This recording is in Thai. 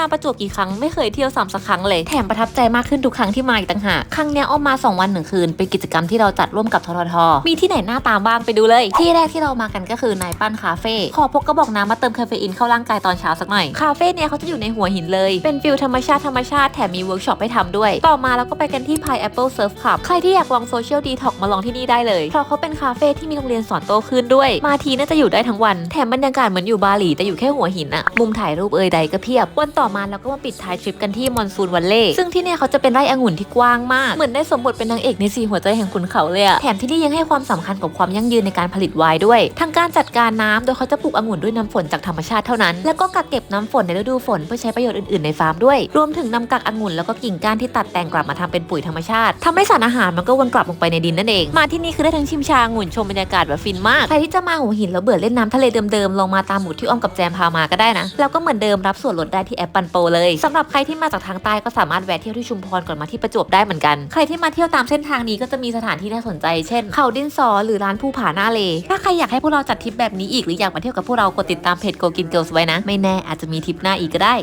มาประจวบกี่ครั้งไม่เคยเที่ยวซ้ำสักครั้งเลย แถมประทับใจมากขึ้นทุกครั้งที่มาอีกต่างหาก ครั้งเนี้ยอ้อมมา 2 วันหนึ่งคืน เป็นกิจกรรมที่เราจัดร่วมกับททท มีที่ไหนหน้าตามบ้างไปดูเลย ที่แรกที่เรามากันก็คือนายปั้นคาเฟ่ขอพกกระบอกน้ำมาเติมคาเฟอีนเข้าร่างกายตอนเช้าสักหน่อย คาเฟ่เนี่ยเขาจะอยู่ในหัวหินเลย เป็นฟิลธรรมชาติธรรมชาติแถมมีเวิร์กช็อปให้ทำด้วย ต่อมาเราก็ไปกันที่ Pineapple Surf Club ใครที่อยากลองโซเชียลดีท็อกมาลองที่นี่ได้เลยเพราะเขาเป็นคาเฟ่ที่มีโรงเรียนสอนโตขึ้นด้วย มาทีน่าจะอยู่ได้ทั้งวัน แถมบรรยากาศเหมือนอยู่บาหลีแต่อยู่แค่หัวหินอะมุมถ่ายรูปเอ่ยใดก็เพียบวันต่อ่อมาเราก็มาปิดท้ายทริปกันที่มอนซูนวันเล่ซึ่งที่เนี่ยเขาจะเป็นไร่องุ่นที่กว้างมาก เหมือนได้สมบทเป็นนางเอกในสีหัวใจแห่งขุนเขาเลยอะแถมที่นี่ยังให้ความสำคัญกับความยั่งยืนในการผลิตไวน์ด้วยทั้งการจัดการน้ำโดยเขาจะปลูกองุ่นด้วยน้ำฝนจากธรรมชาติเท่านั้น แล้วก็กักเก็บน้ำฝนในฤดูฝนเพื่อใช้ประโยชน์อื่นๆในฟาร์มด้วย รวมถึงนำกักองุ่นแล้วก็กิ่งก้านที่ตัดแต่งกลับมาทำเป็นปุ๋ยธรรมชาติทำให้สารอาหารมันก็วนกลับลงไปในดินนั่นเอง มาที่นี่คือได้ทั้งชิมชาองุ่นชมบรรยากาศแบบฟินมาก ใครที่จะมาหัวหินแล้วเบื่อเล่นน้ำทะเลเดิมๆลงมาตามหมุดที่อ้อมกับแจมพามาก็ได้นะแล้วก็เหมือนเดิมรับส่วนลดได้ที่แอปปันโปเลยสำหรับใครที่มาจากทางใต้ก็สามารถแวะเที่ยวที่ชุมพรก่อนมาที่ประจวบได้เหมือนกัน ใครที่มาเที่ยวตามเส้นทางนี้ก็จะมีสถานที่น่าสนใจเช่น เขาดินสอหรือร้านภูผาหน้าเล ถ้าใครอยากให้พวกเราจัดทริปแบบนี้อีกหรืออยากมาเที่ยวกับพวกเรากดติดตามเพจโกกินเกิลส์ไว้นะ ไม่แน่อาจจะมีทริปหน้าอีกก็ได้